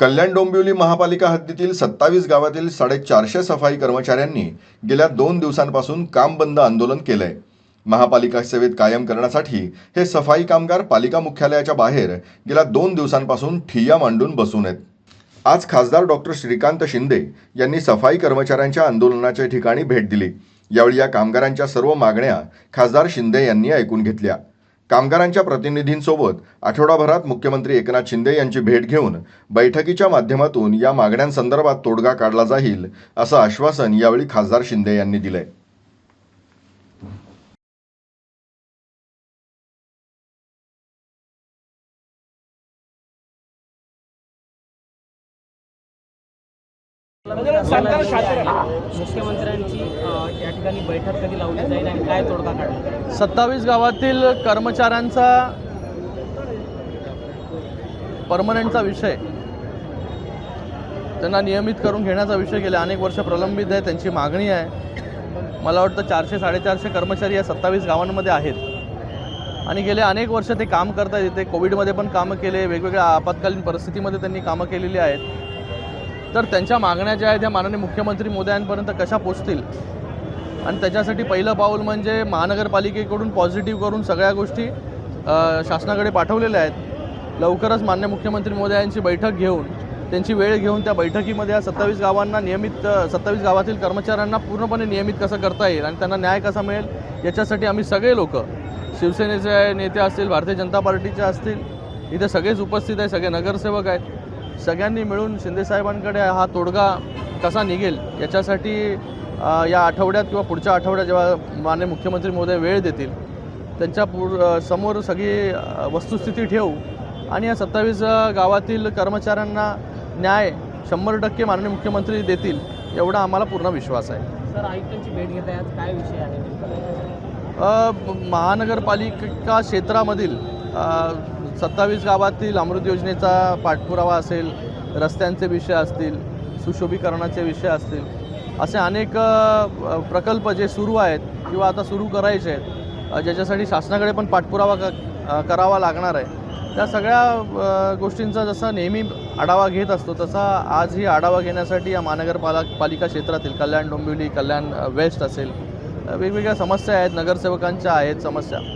कल्याण डोंबिवली महापालिका हद्दीतील सत्तावीस गावातील साडेचारशे सफाई कर्मचाऱ्यांनी गेल्या दोन दिवसांपासून काम बंद आंदोलन केलंय. महापालिका सेवेत कायम करण्यासाठी हे सफाई कामगार पालिका मुख्यालयाच्या बाहेर गेल्या दोन दिवसांपासून ठिय्या मांडून बसून आहेत. आज खासदार डॉक्टर श्रीकांत शिंदे यांनी सफाई कर्मचाऱ्यांच्या आंदोलनाच्या ठिकाणी भेट दिली. यावेळी या कामगारांच्या सर्व मागण्या खासदार शिंदे यांनी ऐकून घेतल्या. कामगारांच्या प्रतिनिधींसोबत आठवडाभरात मुख्यमंत्री एकनाथ शिंदे यांची भेट घेऊन बैठकीच्या माध्यमातून या मागण्यांसंदर्भात तोडगा काढला जाईल असं आश्वासन यावेळी खासदार शिंदे यांनी दिलंय. मुख्यमंत्र्यांची या ठिकाणी बैठक कधी लावली जाईल आणि काय तोडगा काढला सत्तावीस गावातील कर्मचाऱ्यांचा परमनंटचा विषय. त्यांना नियमित करून घेण्याचा विषय गेले अनेक वर्ष प्रलंबित आहे त्यांची मागणी आहे. मला वाटतं चारशे साडेचारशे कर्मचारी या सत्तावीस गावांमध्ये आहेत. आणि गेले अनेक वर्ष ते काम करत आहेत इथे कोविडमध्ये पण कामं केले वेगवेगळ्या आपत्कालीन परिस्थितीमध्ये त्यांनी कामं केलेली आहेत. तर त्यांच्या मागण्या ज्या आहेत त्या माननीय मुख्यमंत्री मोदयांपर्यंत कशा पोचतील? आणि त्याच्यासाठी पहिलं पाऊल म्हणजे महानगरपालिकेकडून पॉझिटिव्ह करून सगळ्या गोष्टी शासनाकडे पाठवलेल्या आहेत. लवकरच मान्य मुख्यमंत्री मोदयांची बैठक घेऊन त्यांची वेळ घेऊन त्या बैठकीमध्ये या सत्तावीस गावांना नियमित सत्तावीस गावातील कर्मचाऱ्यांना पूर्णपणे नियमित कसं करता येईल आणि त्यांना न्याय कसा मिळेल याच्यासाठी आम्ही सगळे लोक शिवसेनेचे नेते असतील भारतीय जनता पार्टीचे असतील इथे सगळेच उपस्थित आहे सगळे नगरसेवक आहेत. सगळ्यांनी मिळून शिंदेसाहेबांकडे हा तोडगा कसा निघेल याच्यासाठी या आठवड्यात किंवा पुढच्या आठवड्यात जेव्हा मान्य मुख्यमंत्री महोदय वेळ देतील त्यांच्या पूर अ, समोर सगळी वस्तुस्थिती ठेवू आणि या सत्तावीस गावातील कर्मचाऱ्यांना न्याय शंभर टक्के माननीय मुख्यमंत्री देतील एवढा आम्हाला पूर्ण विश्वास आहे. सर आयुक्तांची भेट घेत आहेत काय विषय आहे? महानगरपालिका क्षेत्रामधील सत्तावीस गावातील अमृत योजनेचा पाठपुरावा असेल रस्त्यांचे विषय असतील सुशोभीकरणाचे विषय असतील असे अनेक प्रकल्प जे सुरू आहेत किंवा आता सुरू करायचे आहेत ज्याच्यासाठी शासनाकडे पण पाठपुरावा क करावा लागणार आहे. त्या सगळ्या गोष्टींचा जसा नेहमी आढावा घेत असतो तसा आजही आढावा घेण्यासाठी या महानगरपाला पालिका क्षेत्रातील कल्याण डोंबिवली कल्याण वेस्ट असेल वेगवेगळ्या समस्या आहेत नगरसेवकांच्या आहेत समस्या.